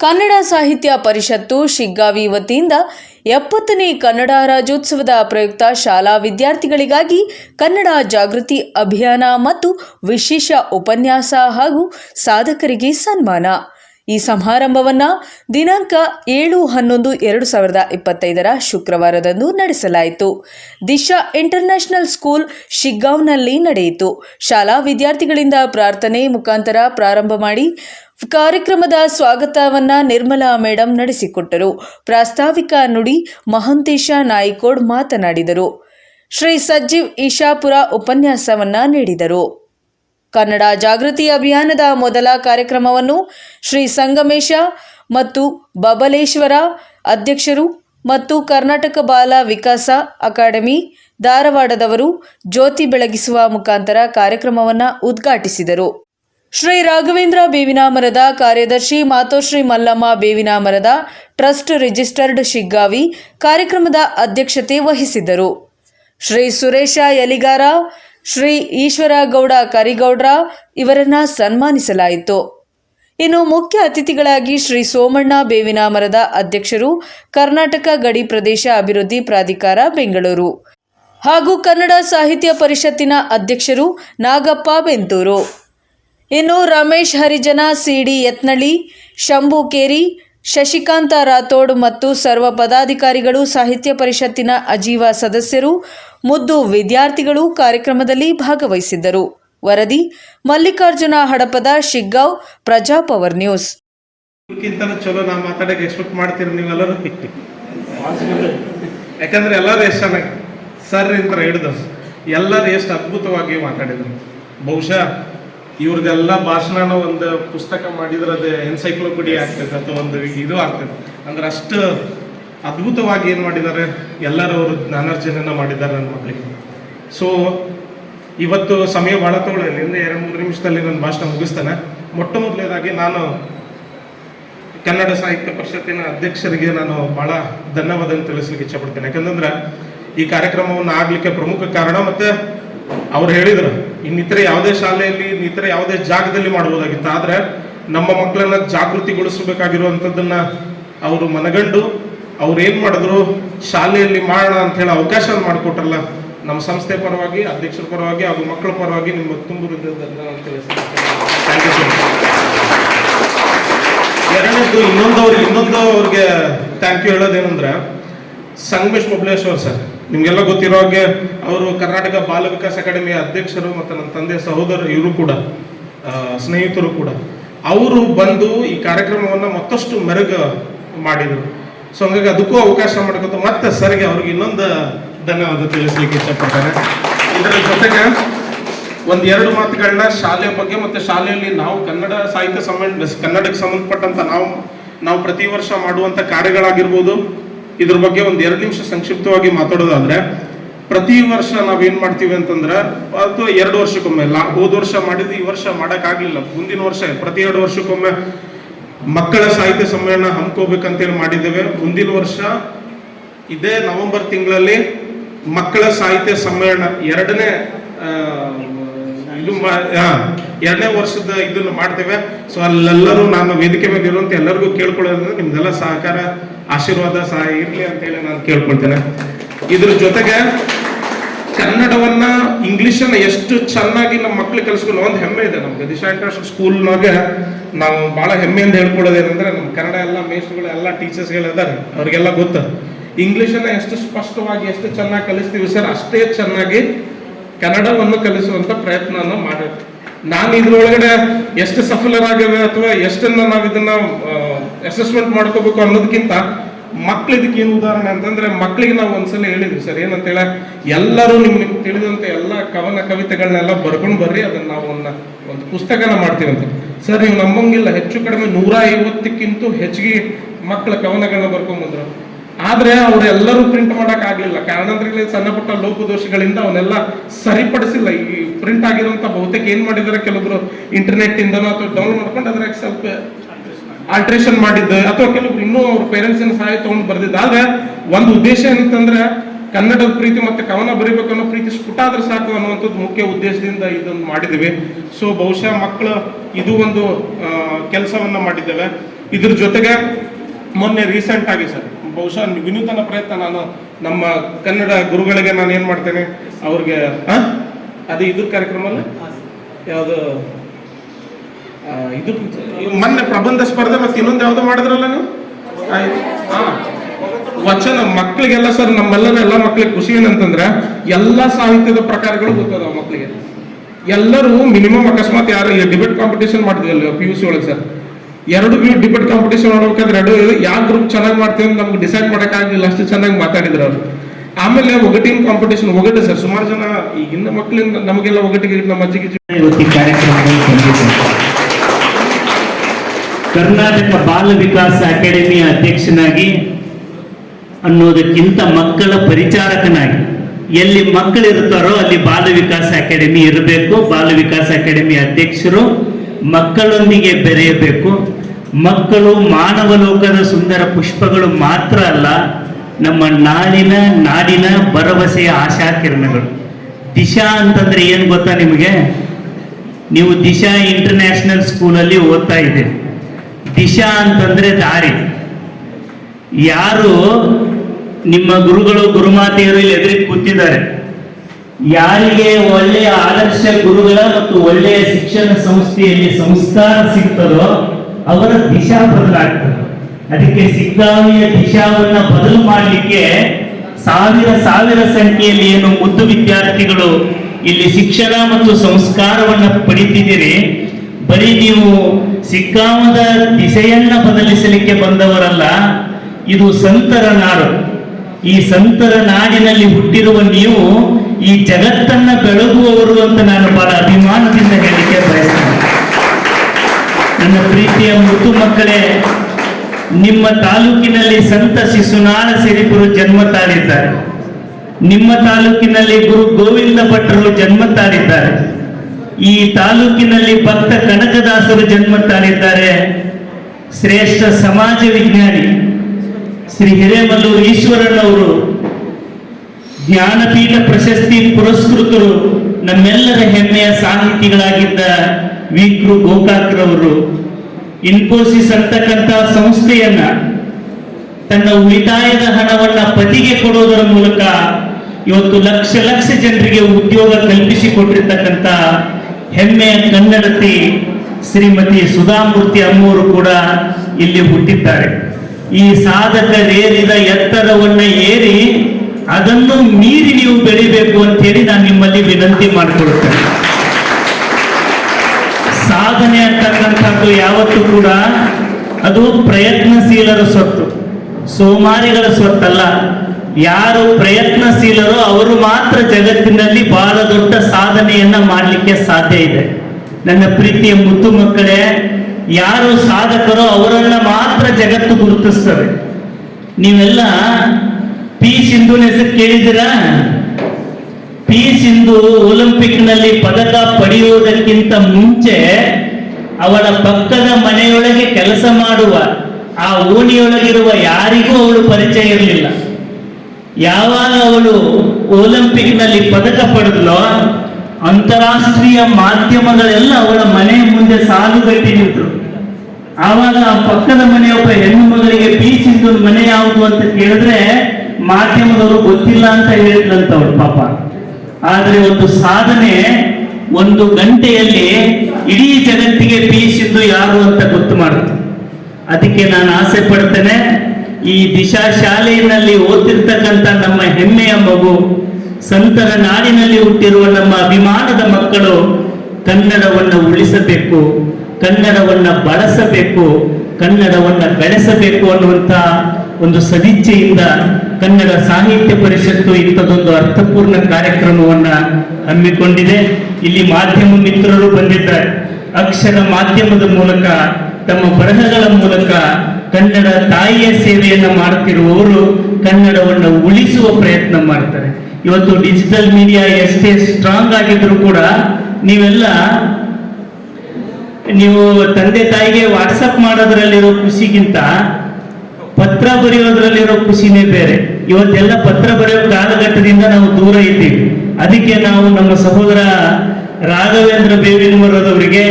ಕನ್ನಡ ಸಾಹಿತ್ಯ ಪರಿಷತ್ತು ಶಿಗ್ಗಾವಿ ವತಿಯಿಂದ ಎಪ್ಪತ್ತನೇ ಕನ್ನಡ ರಾಜ್ಯೋತ್ಸವದ ಪ್ರಯುಕ್ತ ಶಾಲಾ ವಿದ್ಯಾರ್ಥಿಗಳಿಗಾಗಿ ಕನ್ನಡ ಜಾಗೃತಿ ಅಭಿಯಾನ ಮತ್ತು ವಿಶೇಷ ಉಪನ್ಯಾಸ ಹಾಗೂ ಸಾಧಕರಿಗೆ ಸನ್ಮಾನ. ಈ ಸಮಾರಂಭವನ್ನು ದಿನಾಂಕ ಏಳು ಹನ್ನೊಂದು ಎರಡು ಸಾವಿರದ ಇಪ್ಪತ್ತೈದರ ಶುಕ್ರವಾರದಂದು ನಡೆಸಲಾಯಿತು. ದಿಶಾ ಇಂಟರ್ನ್ಯಾಷನಲ್ ಸ್ಕೂಲ್ ಶಿಗ್ಗಾಂವ್ನಲ್ಲಿ ನಡೆಯಿತು. ಶಾಲಾ ವಿದ್ಯಾರ್ಥಿಗಳಿಂದ ಪ್ರಾರ್ಥನೆ ಮುಖಾಂತರ ಪ್ರಾರಂಭ ಮಾಡಿ ಕಾರ್ಯಕ್ರಮದ ಸ್ವಾಗತವನ್ನ ನಿರ್ಮಲಾ ಮೇಡಂ ನಡೆಸಿಕೊಟ್ಟರು. ಪ್ರಾಸ್ತಾವಿಕ ನುಡಿ ಮಹಂತೇಶ ನಾಯಿಕೋಡ್ ಮಾತನಾಡಿದರು. ಶ್ರೀ ಸಜ್ಜೀವ್ ಈಶಾಪುರ ಉಪನ್ಯಾಸವನ್ನ ನೀಡಿದರು. ಕನ್ನಡ ಜಾಗೃತಿ ಅಭಿಯಾನದ ಮೊದಲ ಕಾರ್ಯಕ್ರಮವನ್ನು ಶ್ರೀ ಸಂಗಮೇಶ ಮತ್ತು ಬಬಲೇಶ್ವರ ಅಧ್ಯಕ್ಷರು ಮತ್ತು ಕರ್ನಾಟಕ ಬಾಲ ವಿಕಾಸ ಅಕಾಡೆಮಿ ಧಾರವಾಡದವರು ಜ್ಯೋತಿ ಬೆಳಗಿಸುವ ಮುಖಾಂತರ ಕಾರ್ಯಕ್ರಮವನ್ನು ಉದ್ಘಾಟಿಸಿದರು. ಶ್ರೀ ರಾಘವೇಂದ್ರ ಬೇವಿನ ಮರದ ಕಾರ್ಯದರ್ಶಿ ಮಾತೋಶ್ರೀ ಮಲ್ಲಮ್ಮ ಬೇವಿನ ಮರದ ಟ್ರಸ್ಟ್ ರಿಜಿಸ್ಟರ್ಡ್ ಶಿಗ್ಗಾವಿ ಕಾರ್ಯಕ್ರಮದ ಅಧ್ಯಕ್ಷತೆ ವಹಿಸಿದ್ದರು ಶ್ರೀ ಸುರೇಶ ಯಲಿಗಾರ, ಶ್ರೀ ಈಶ್ವರ ಗೌಡ ಕರಿಗೌಡ್ರ ಇವರನ್ನ ಸನ್ಮಾನಿಸಲಾಯಿತು. ಇನ್ನು ಮುಖ್ಯ ಅತಿಥಿಗಳಾಗಿ ಶ್ರೀ ಸೋಮಣ್ಣ ಬೇವಿನ ಮರದ ಅಧ್ಯಕ್ಷರು ಕರ್ನಾಟಕ ಗಡಿ ಪ್ರದೇಶ ಅಭಿವೃದ್ಧಿ ಪ್ರಾಧಿಕಾರ ಬೆಂಗಳೂರು. ಹಾಗೂ ಕನ್ನಡ ಸಾಹಿತ್ಯ ಪರಿಷತ್ತಿನ ಅಧ್ಯಕ್ಷರು ನಾಗಪ್ಪ ಬೆಂತೂರು. ಇನ್ನು ರಮೇಶ್ ಹರಿಜನ, ಸಿಡಿ ಯತ್ನಳ್ಳಿ, ಶಂಭು ಕೇರಿ, ಶಶಿಕಾಂತ ರಾಥೋಡ್ ಮತ್ತು ಸರ್ವ ಪದಾಧಿಕಾರಿಗಳು, ಸಾಹಿತ್ಯ ಪರಿಷತ್ತಿನ ಅಜೀವ ಸದಸ್ಯರು, ಮುದ್ದು ವಿದ್ಯಾರ್ಥಿಗಳು ಕಾರ್ಯಕ್ರಮದಲ್ಲಿ ಭಾಗವಹಿಸಿದ್ದರು. ವರದಿ, ಮಲ್ಲಿಕಾರ್ಜುನ ಹಡಪದ ಶಿಗ್ಗಾವ್, ಪ್ರಜಾ ಪವರ್ ನ್ಯೂಸ್. ಎಲ್ಲರೂ ಎಷ್ಟು ಅದ್ಭುತವಾಗಿ ಮಾತಾಡಿದ್ರು. ಬಹುಶಃ ಇವ್ರದ್ದೆಲ್ಲ ಭಾಷಣನ ಒಂದು ಪುಸ್ತಕ ಮಾಡಿದ್ರೆ ಅದು ಎನ್ಸೈಕ್ಲೋಪೀಡಿಯಾ ಆಗ್ತೈತೆ ಅಥವಾ ಒಂದು ಇದು ಆಗ್ತದೆ. ಅಂದ್ರೆ ಅಷ್ಟು ಅದ್ಭುತವಾಗಿ ಏನು ಮಾಡಿದ್ದಾರೆ? ಎಲ್ಲರೂ ಅವರು ಜ್ಞಾನಾರ್ಜನೆನ ಮಾಡಿದ್ದಾರೆ ನನ್ನ ಮಕ್ಕಳಿಗೆ ಸೊ ಇವತ್ತು ಸಮಯ ಭಾಳ ತಗೊಳ್ಳಿಲ್ಲ ಎರಡು ಮೂರು ನಿಮಿಷದಲ್ಲಿ ನನ್ನ ಭಾಷಣ ಮುಗಿಸ್ತಾನೆ. ಮೊಟ್ಟ ಮೊದಲನೇದಾಗಿ ನಾನು ಕನ್ನಡ ಸಾಹಿತ್ಯ ಪರಿಷತ್ತಿನ ಅಧ್ಯಕ್ಷರಿಗೆ ನಾನು ಬಹಳ ಧನ್ಯವಾದ ತಿಳಿಸ್ಲಿಕ್ಕೆ ಇಚ್ಛಪಡ್ತೇನೆ ಯಾಕಂದ್ರೆ ಈ ಕಾರ್ಯಕ್ರಮವನ್ನು ಆಗ್ಲಿಕ್ಕೆ ಪ್ರಮುಖ ಕಾರಣ ಮತ್ತೆ ಅವ್ರು ಹೇಳಿದ್ರು ಇನ್ನಿತರ ಯಾವುದೇ ಶಾಲೆಯಲ್ಲಿ ಇನ್ನಿತರ ಯಾವುದೇ ಜಾಗದಲ್ಲಿ ಮಾಡಬಹುದಾಗಿತ್ತು ಆದ್ರೆ ನಮ್ಮ ಮಕ್ಕಳನ್ನ ಜಾಗೃತಿಗೊಳಿಸಬೇಕಾಗಿರುವಂಥದ್ದನ್ನ ಅವರು ಮನಗಂಡು, ಅವ್ರು ಏನ್ ಮಾಡಿದ್ರು, ಶಾಲೆಯಲ್ಲಿ ಮಾಡೋಣ ಅಂತ ಹೇಳಿ ಅವಕಾಶ ಮಾಡಿಕೊಟ್ರಲ್ಲ, ನಮ್ಮ ಸಂಸ್ಥೆ ಪರವಾಗಿ, ಅಧ್ಯಕ್ಷರ ಪರವಾಗಿ, ಹಾಗೂ ಮಕ್ಕಳ ಪರವಾಗಿ ನಿಮ್ಮ ತುಂಬ ಎರಡನೇದು ಇನ್ನೊಂದು ಅವ್ರಿಗೆ ಇನ್ನೊಂದು ಅವ್ರಿಗೆ ಥ್ಯಾಂಕ್ ಯು ಹೇಳೋದೇನಂದ್ರೆ, ಸಂಗಮೇಶ್ ಮೊಬ್ಲೇಶ್ವರ್ ಸರ್. ನಿಮ್ಗೆಲ್ಲ ಗೊತ್ತಿರೋ ಹಾಗೆ ಅವರು ಕರ್ನಾಟಕ ಬಾಲ ವಿಕಾಸ್ ಅಕಾಡೆಮಿಯ ಅಧ್ಯಕ್ಷರು ಮತ್ತು ನನ್ನ ತಂದೆ ಸಹೋದರ ಇವರು ಕೂಡ ಸ್ನೇಹಿತರು ಕೂಡ. ಅವರು ಬಂದು ಈ ಕಾರ್ಯಕ್ರಮವನ್ನು ಮತ್ತಷ್ಟು ಮೆರಗ ಮಾಡಿದರು. ಸೊ ಹಂಗಾಗಿ ಅದಕ್ಕೂ ಅವಕಾಶ ಮಾಡ್ಕೊತ ಮತ್ತೆ ಸರ್ಗೆ ಅವ್ರಿಗೆ ಇನ್ನೊಂದು ಧನ್ಯವಾದ ತಿಳಿಸ್ಲಿಕ್ಕೆ ಇಷ್ಟಪಡ್ತಾರೆ ಇದರ ಜೊತೆಗೆ ಒಂದು ಎರಡು ಮಾತುಗಳನ್ನ ಶಾಲೆಯ ಬಗ್ಗೆ ಮತ್ತು ಶಾಲೆಯಲ್ಲಿ ನಾವು ಕನ್ನಡ ಸಾಹಿತ್ಯ ಸಂಬಂಧ, ಕನ್ನಡಕ್ಕೆ ಸಂಬಂಧಪಟ್ಟಂತ ನಾವು ನಾವು ಪ್ರತಿ ವರ್ಷ ಮಾಡುವಂಥ ಕಾರ್ಯಗಳಾಗಿರ್ಬೋದು. ಇದ್ರ ಬಗ್ಗೆ ಒಂದು ಎರಡು ನಿಮಿಷ ಸಂಕ್ಷಿಪ್ತವಾಗಿ ಮಾತಾಡೋದಾದ್ರೆ, ಪ್ರತಿ ವರ್ಷ ನಾವೇನ್ ಮಾಡ್ತೀವಿ ಅಂತಂದ್ರೆ, ಅಥವಾ ಎರಡು ವರ್ಷಕ್ಕೊಮ್ಮೆ, ಲಾ, ಹೋದ ವರ್ಷ ಮಾಡಿದ್ದು ಈ ವರ್ಷ ಮಾಡೋಕ್ಕಾಗಲಿಲ್ಲ, ಮುಂದಿನ ವರ್ಷ ಪ್ರತಿ ಎರಡು ವರ್ಷಕ್ಕೊಮ್ಮೆ ಮಕ್ಕಳ ಸಾಹಿತ್ಯ ಸಮ್ಮೇಳನ ಹಮ್ಕೋಬೇಕಂತೇಳಿ ಮಾಡಿದ್ದೇವೆ. ಮುಂದಿನ ವರ್ಷ ಇದೇ ನವೆಂಬರ್ ತಿಂಗಳಲ್ಲಿ ಮಕ್ಕಳ ಸಾಹಿತ್ಯ ಸಮ್ಮೇಳನ, ಎರಡನೇ ಇದು ಎರಡನೇ ವರ್ಷದ ಇದನ್ನು ಮಾಡ್ತೇವೆ. ಸೊ ಅಲ್ಲೆಲ್ಲರೂ ನಾನು ವೇದಿಕೆ ಮೇಲೆ ಇರುವಂತ ಎಲ್ಲರಿಗೂ ಕೇಳ್ಕೊಳ್ಳೋದ್ರೆ ನಿಮ್ದೆಲ್ಲ ಸಹಕಾರ, ಆಶೀರ್ವಾದ ಸಹ ಇರಲಿ ಅಂತ ಹೇಳಿ ನಾನು ಕೇಳ್ಕೊಳ್ತೇನೆ. ಇದ್ರ ಜೊತೆಗೆ ಕನ್ನಡವನ್ನ, ಇಂಗ್ಲಿಷನ್ನ ಎಷ್ಟು ಚೆನ್ನಾಗಿ ನಮ್ಮ ಮಕ್ಳು ಕಲಿಸ್ಕೊಂಡು ಒಂದು ಹೆಮ್ಮೆ ಇದೆ ನಮ್ಗೆ. ದಿಶಾ ಇಂಟರ್ನ್ಯಾಷನಲ್ ಸ್ಕೂಲ್ನಾಗ ನಾವು ಬಹಳ ಹೆಮ್ಮೆಯಿಂದ ಹೇಳ್ಕೊಳ್ಳೋದೇನಂದ್ರೆ ನಮ್ಮ ಕನ್ನಡ ಎಲ್ಲ ಮೇಷ್ಟ್ರುಗಳು ಎಲ್ಲ ಟೀಚರ್ಸ್ಗಳಿದ್ದಾರೆ ಅವ್ರಿಗೆಲ್ಲ ಗೊತ್ತು. ಇಂಗ್ಲಿಷನ್ನ ಎಷ್ಟು ಸ್ಪಷ್ಟವಾಗಿ, ಎಷ್ಟು ಚೆನ್ನಾಗಿ ಕಲಿಸ್ತೀವಿ ಸರ್, ಅಷ್ಟೇ ಚೆನ್ನಾಗಿ ಕನ್ನಡವನ್ನು ಕಲಿಸುವಂತ ಪ್ರಯತ್ನವನ್ನು ಮಾಡಿರ್ತೀವಿ ನಾನು ಇದ್ರೊಳಗಡೆ ಎಷ್ಟು ಸಫಲರಾಗಿವೆ ಅಥವಾ ಎಷ್ಟನ್ನ ನಾವು ಇದನ್ನ ಅಸೆಸ್ಮೆಂಟ್ ಮಾಡ್ಕೋಬೇಕು ಅನ್ನೋದಕ್ಕಿಂತ ಮಕ್ಳು ಇದಕ್ಕೆ ಏನು ಉದಾಹರಣೆ ಅಂತಂದ್ರೆ ಮಕ್ಕಳಿಗೆ ನಾವು ಒಂದ್ಸಲ ಹೇಳಿದ್ವಿ, ಸರ್, ಏನಂತ ಹೇಳ, ಎಲ್ಲರೂ ನಿಮ್ಗೆ ನಿಮ್ಗೆ ತಿಳಿದಂತ ಎಲ್ಲ ಕವನ ಕವಿತೆಗಳನ್ನೆಲ್ಲ ಬರ್ಕೊಂಡು ಬರ್ರಿ, ಅದನ್ನ ನಾವು ಒಂದು ಒಂದು ಪುಸ್ತಕನ ಮಾಡ್ತೀವಿ ಅಂತ. ಸರ್ ನೀವು ನಂಬಂಗಿಲ್ಲ, ಹೆಚ್ಚು ಕಡಿಮೆ ನೂರ ಐವತ್ತಕ್ಕಿಂತ ಹೆಚ್ಚಿಗೆ ಮಕ್ಕಳ ಕವನಗಳನ್ನ ಬರ್ಕೊಂಡ್ ಬಂದ್ರು. ಆದ್ರೆ ಅವರೆಲ್ಲರೂ ಪ್ರಿಂಟ್ ಮಾಡಕ್ ಆಗ್ಲಿಲ್ಲ. ಇಲ್ಲಿ ಸಣ್ಣ ಪುಟ್ಟ ಲೋಪದೋಷಗಳಿಂದ ಅವನ್ನೆಲ್ಲ ಸರಿಪಡಿಸಿಲ್ಲ. ಈ ಪ್ರಿಂಟ್ ಆಗಿರುವಂತ ಬಹುತೇಕ ಏನ್ ಮಾಡಿದಾರೆ ಕೆಲವೊಬ್ರು ಇಂಟರ್ನೆಟ್ ಇಂದನೋ ಅಥವಾ ಡೌನ್ಲೋಡ್ ಮಾಡ್ಕೊಂಡು ಅದ್ರಾಗ ಸ್ವಲ್ಪ ಆಲ್ಟ್ರೇಷನ್ ಮಾಡಿದ್ದು, ಅಥವಾ ಕೆಲವರು ಇನ್ನೂ ಅವ್ರ ಪೇರೆಂಟ್ಸ್ ಸಹಾಯ ತಗೊಂಡು ಬರ್ದಿದ್ದ. ಆದ್ರೆ ಒಂದು ಉದ್ದೇಶ ಏನಂತಂದ್ರೆ ಕನ್ನಡದ ಪ್ರೀತಿ ಮತ್ತೆ ಕವನ ಬರೀಬೇಕು ಅನ್ನೋ ಪ್ರೀತಿ ಸ್ಫುಟ ಆದ್ರೆ ಸಾಕು ಅನ್ನುವಂಥದ್ದು ಮುಖ್ಯ ಉದ್ದೇಶದಿಂದ ಇದನ್ನು ಮಾಡಿದ್ದೀವಿ. ಸೊ ಬಹುಶಃ ಮಕ್ಕಳು ಇದು ಒಂದು ಕೆಲಸವನ್ನ ಮಾಡಿದ್ದೇವೆ. ಇದ್ರ ಜೊತೆಗೆ ಮೊನ್ನೆ ರೀಸೆಂಟ್ ಆಗಿ ಸರ್ ಬಹುಶಃ ವಿನೂತನ ಪ್ರಯತ್ನ ನಾನು ನಮ್ಮ ಕನ್ನಡ ಗುರುಗಳಿಗೆ ನಾನು ಏನ್ ಮಾಡ್ತೇನೆ? ಅವ್ರಿಗೆ? ಅದು ಇದ್ರ ಕಾರ್ಯಕ್ರಮ ಅಲ್ಲ ಯಾವುದು ಇದು ಮೊನ್ನೆ ಪ್ರಬಂಧ ಸ್ಪರ್ಧೆ ಮತ್ತೆ ಇನ್ನೊಂದು ಯಾವ್ದು ಮಾಡಿದ್ರಲ್ಲ ನೀವು. ವಚನ ಮಕ್ಕಳಿಗೆಲ್ಲ ಸರ್ ನಮ್ಮೆಲ್ಲರ ಎಲ್ಲ ಮಕ್ಕಳಿಗೆ ಖುಷಿ ಏನಂತಂದ್ರೆ, ಎಲ್ಲ ಸಾಹಿತ್ಯದ ಪ್ರಕಾರಗಳು ಗೊತ್ತದ ಮಕ್ಕಳಿಗೆ ಎಲ್ಲರೂ ಮಿನಿಮಮ್ ಅಕಸ್ಮಾತ್ ಯಾರು ಡಿಬೇಟ್ ಕಾಂಪಿಟೇಷನ್ ಮಾಡಿದ್ವಿ ಪಿ ಯು ಸಿ ಒಳಗೆ ಸರ್. ಎರಡು ಡಿಬೇಟ್ ಕಾಂಪಿಟೇಷನ್ ಮಾಡ್ಬೇಕಾದ್ರೆ ಎರಡು ಯಾವ ಗ್ರೂಪ್ ಚೆನ್ನಾಗಿ ಮಾಡ್ತೀವಿ ಅಂತ ನಮ್ಗೆ ಡಿಸೈಡ್ ಆಗಲಿಲ್ಲ, ಅಷ್ಟು ಚೆನ್ನಾಗಿ ಮಾತಾಡಿದ್ರು ಅವರು. ಆಮೇಲೆ ಒಗಟಿನ ಕಾಂಪಿಟೇಷನ್ ಒಗಟು ಸರ್, ಸುಮಾರು ಜನ ಈಗಿನ ಮಕ್ಕಳಿಂದ ನಮಗೆಲ್ಲ ಒಗಟಿಗೆ ನಮ್ಮ ಅಜ್ಜಿಗೆ ಕರ್ನಾಟಕ ಬಾಲ ವಿಕಾಸ ಅಕಾಡೆಮಿಯ ಅಧ್ಯಕ್ಷನಾಗಿ ಅನ್ನೋದಕ್ಕಿಂತ ಮಕ್ಕಳ ಪರಿಚಾರಕನಾಗಿ ಎಲ್ಲಿ ಮಕ್ಕಳಿರುತ್ತಾರೋ ಅಲ್ಲಿ ಬಾಲ ವಿಕಾಸ ಅಕಾಡೆಮಿ ಇರಬೇಕು. ಬಾಲ ವಿಕಾಸ ಅಕಾಡೆಮಿ ಅಧ್ಯಕ್ಷರು ಮಕ್ಕಳೊಂದಿಗೆ ಬೆರೆಯಬೇಕು. ಮಕ್ಕಳು ಮಾನವ ಲೋಕದ ಸುಂದರ ಪುಷ್ಪಗಳು ಮಾತ್ರ ಅಲ್ಲ, ನಮ್ಮ ನಾಡಿನ ನಾಡಿನ ಭರವಸೆಯ ಆಶಾಕಿರಣಗಳು. ದಿಶಾ ಅಂತಂದ್ರೆ ಏನು ಗೊತ್ತಾ ನಿಮಗೆ? ನೀವು ದಿಶಾ ಇಂಟರ್ನ್ಯಾಷನಲ್ ಸ್ಕೂಲಲ್ಲಿ ಓದ್ತಾ ಇದ್ದೀರಿ. ದಿಶಾ ಅಂತಂದ್ರೆ ದಾರಿ. ಯಾರು ನಿಮ್ಮ ಗುರುಗಳು, ಗುರುಮಾತೆಯರು ಇಲ್ಲಿ ಎದುರಿಗೆ ಕೂತಿದ್ದಾರೆ? ಯಾರಿಗೆ ಒಳ್ಳೆಯ ಆದರ್ಶ ಗುರುಗಳ ಮತ್ತು ಒಳ್ಳೆಯ ಶಿಕ್ಷಣ ಸಂಸ್ಥೆಯಲ್ಲಿ ಸಂಸ್ಕಾರ ಸಿಗ್ತದೋ ಅವರ ದಿಶಾ ಬದಲಾಗ್ತದೆ. ಅದಕ್ಕೆ ಸಿಗ್ಗಾವಿಯ ದಿಶಾವನ್ನ ಬದಲು ಮಾಡಲಿಕ್ಕೆ ಸಾವಿರ ಸಾವಿರ ಸಂಖ್ಯೆಯಲ್ಲಿ ಏನು ಮುದ್ದು ವಿದ್ಯಾರ್ಥಿಗಳು ಇಲ್ಲಿ ಶಿಕ್ಷಣ ಮತ್ತು ಸಂಸ್ಕಾರವನ್ನ ಪಡಿತಿದ್ದೀರಿ. ಬರೀ ನೀವು ಸಿಕ್ಕಾಮದ ದಿಸೆಯನ್ನ ಬದಲಿಸಲಿಕ್ಕೆ ಬಂದವರಲ್ಲ, ಇದು ಸಂತರ ನಾಡು. ಈ ಸಂತರ ನಾಡಿನಲ್ಲಿ ಹುಟ್ಟಿರುವ ನೀವು ಈ ಜಗತ್ತನ್ನ ಬೆಳಗುವವರು ಅಂತ ನಾನು ಬಹಳ ಅಭಿಮಾನದಿಂದ ಹೇಳಿಕೆ ಬಯಸ್ತೇನೆ. ನನ್ನ ಪ್ರೀತಿಯ ಮೃತು ಮಕ್ಕಳೇ, ನಿಮ್ಮ ತಾಲೂಕಿನಲ್ಲಿ ಸಂತ ಶಿಶುನಾಳ ಸಿರಿಪುರು ಜನ್ಮ ತಾಳಿದ್ದಾರೆ ನಿಮ್ಮ ತಾಲೂಕಿನಲ್ಲಿ ಗುರು ಗೋವಿಂದ ಭಟ್ರು ಜನ್ಮ ತಾಳಿದ್ದಾರೆ ಈ ತಾಲೂಕಿನಲ್ಲಿ ಭಕ್ತ ಕನಕದಾಸರು ಜನ್ಮ ತಾಳಿದ್ದಾರೆ ಶ್ರೇಷ್ಠ ಸಮಾಜ ವಿಜ್ಞಾನಿ ಶ್ರೀ ಹಿರೇಮಲ್ಲೂರು ಈಶ್ವರನವರು, ಜ್ಞಾನಪೀಠ ಪ್ರಶಸ್ತಿ ಪುರಸ್ಕೃತರು ನಮ್ಮೆಲ್ಲರ ಹೆಮ್ಮೆಯ ಸಾಹಿತಿಗಳಾಗಿದ್ದ ವಿಕ್ರು ಗೋಕಾಕ್ರವರು. ಇನ್ಫೋಸಿಸ್ ಅಂತಕ್ಕಂಥ ಸಂಸ್ಥೆಯನ್ನ ತನ್ನ ಉಳಿತಾಯದ ಹಣವನ್ನ ಪತಿಗೆ ಕೊಡೋದರ ಮೂಲಕ ಇವತ್ತು ಲಕ್ಷ ಲಕ್ಷ ಜನರಿಗೆ ಉದ್ಯೋಗ ಕಲ್ಪಿಸಿಕೊಟ್ಟಿರ್ತಕ್ಕಂಥ ಹೆಮ್ಮೆಯ ಕನ್ನಡತಿ ಶ್ರೀಮತಿ ಸುಧಾಮೂರ್ತಿ ಅಮ್ಮವರು ಕೂಡ ಇಲ್ಲಿ ಹುಟ್ಟಿದ್ದಾರೆ. ಈ ಸಾಧಕರೇರಿದ ಎತ್ತರವನ್ನ ಏರಿ ಅದನ್ನು ಮೀರಿ ನೀವು ಬೆಳಿಬೇಕು ಅಂತ ಹೇಳಿ ನಾನು ನಿಮ್ಮಲ್ಲಿ ವಿನಂತಿ ಮಾಡಿಕೊಳ್ತೇನೆ. ಸಾಧನೆ ಅಂತಕ್ಕಂಥದ್ದು ಯಾವತ್ತೂ ಕೂಡ ಅದು ಪ್ರಯತ್ನಶೀಲರ ಸ್ವತ್ತು, ಸೋಮಾರಿಗಳ ಸ್ವತ್ತಲ್ಲ. ಯಾರು ಪ್ರಯತ್ನಶೀಲರೋ ಅವರು ಮಾತ್ರ ಜಗತ್ತಿನಲ್ಲಿ ಬಹಳ ದೊಡ್ಡ ಸಾಧನೆಯನ್ನ ಮಾಡಲಿಕ್ಕೆ ಸಾಧ್ಯ ಇದೆ. ನನ್ನ ಪ್ರೀತಿಯ ಮುದ್ದು ಮಕ್ಕಳೇ, ಯಾರು ಸಾಧಕರೋ ಅವರನ್ನ ಮಾತ್ರ ಜಗತ್ತು ಗುರುತಿಸ್ತವೆ ನೀವೆಲ್ಲ ಪಿ ಸಿಂಧುನ ಹೆಸರು ಕೇಳಿದಿರಾ ಪಿ ಸಿಂಧು ಒಲಿಂಪಿಕ್ನಲ್ಲಿ ಪದಕ ಪಡೆಯುವುದಕ್ಕಿಂತ ಮುಂಚೆ ಅವಳ ಪಕ್ಕದ ಮನೆಯೊಳಗೆ ಕೆಲಸ ಮಾಡುವ, ಆ ಓಣಿಯೊಳಗಿರುವ ಯಾರಿಗೂ ಅವಳು ಪರಿಚಯ ಇರಲಿಲ್ಲ. ಯಾವಾಗ ಅವಳು ಒಲಿಂಪಿಕ್ನಲ್ಲಿ ಪದಕ ಪಡೆದ್ಲೋ, ಅಂತಾರಾಷ್ಟ್ರೀಯ ಮಾಧ್ಯಮಗಳೆಲ್ಲ ಅವಳ ಮನೆ ಮುಂದೆ ಸಾಲುಗಟ್ಟಿ ನಿಂತರು. ಆವಾಗ ಆ ಪಕ್ಕದ ಮನೆಯೊಬ್ಬ ಹೆಣ್ಣು ಮಗಳಿಗೆ ಪಿ ಮನೆ ಯಾವುದು ಅಂತ ಕೇಳಿದ್ರೆ ಮಾಧ್ಯಮದವರು ಗೊತ್ತಿಲ್ಲ ಅಂತ ಹೇಳಿದ್ಲಂತ ಅವಳು ಪಾಪ. ಆದ್ರೆ ಒಂದು ಸಾಧನೆ ಒಂದು ಗಂಟೆಯಲ್ಲಿ ಇಡೀ ಜಗತ್ತಿಗೆ ಸಿಂಧು ಯಾರು ಅಂತ ಗೊತ್ತು ಮಾಡುತ್ತೆ ಅದಕ್ಕೆ ನಾನು ಆಸೆ ಪಡ್ತೇನೆ, ಈ ದಿಶಾ ಶಾಲೆಯಲ್ಲಿ ಓದ್ತಿರ್ತಕ್ಕಂಥ ನಮ್ಮ ಹೆಮ್ಮೆಯ ಮಗು, ಸಂತರ ನಾಡಿನಲ್ಲಿ ಹುಟ್ಟಿರುವ ನಮ್ಮ ಅಭಿಮಾನದ ಮಕ್ಕಳು ಕನ್ನಡವನ್ನ ಉಳಿಸಬೇಕು, ಕನ್ನಡವನ್ನ ಬಳಸಬೇಕು, ಕನ್ನಡವನ್ನ ಬೆಳೆಸಬೇಕು ಅನ್ನುವಂತ ಒಂದು ಸದಿಚ್ಛೆಯಿಂದ ಕನ್ನಡ ಸಾಹಿತ್ಯ ಪರಿಷತ್ತು ಇಂಥದ್ದೊಂದು ಅರ್ಥಪೂರ್ಣ ಕಾರ್ಯಕ್ರಮವನ್ನ ಹಮ್ಮಿಕೊಂಡಿದೆ. ಇಲ್ಲಿ ಮಾಧ್ಯಮ ಮಿತ್ರರು ಬಂದಿದ್ದಾರೆ. ಅಕ್ಷರ ಮಾಧ್ಯಮದ ಮೂಲಕ, ತಮ್ಮ ಬರಹಗಳ ಮೂಲಕ ಕನ್ನಡ ತಾಯಿಯ ಸೇವೆಯನ್ನು ಮಾಡುತ್ತಿರುವವರು ಕನ್ನಡವನ್ನು ಉಳಿಸುವ ಪ್ರಯತ್ನ ಮಾಡ್ತಾರೆ. ಇವತ್ತು ಡಿಜಿಟಲ್ ಮೀಡಿಯಾ ಎಷ್ಟೇ ಸ್ಟ್ರಾಂಗ್ ಆಗಿದ್ರು ಕೂಡ ನೀವೆಲ್ಲ, ನೀವು ತಂದೆ ತಾಯಿಗೆ ವಾಟ್ಸಪ್ ಮಾಡೋದ್ರಲ್ಲಿರೋ ಖುಷಿಗಿಂತ ಪತ್ರ ಬರೆಯೋದ್ರಲ್ಲಿರೋ ಖುಷಿನೇ ಬೇರೆ. ಇವತ್ತೆಲ್ಲ ಪತ್ರ ಬರೆಯೋ ಕಾಲಘಟ್ಟದಿಂದ ನಾವು ದೂರ ಇದ್ದೀವಿ. ಅದಕ್ಕೆ ನಾವು ನಮ್ಮ ಸಹೋದರ ರಾಘವೇಂದ್ರ ಬೇವಿನವರದವರಿಗೆ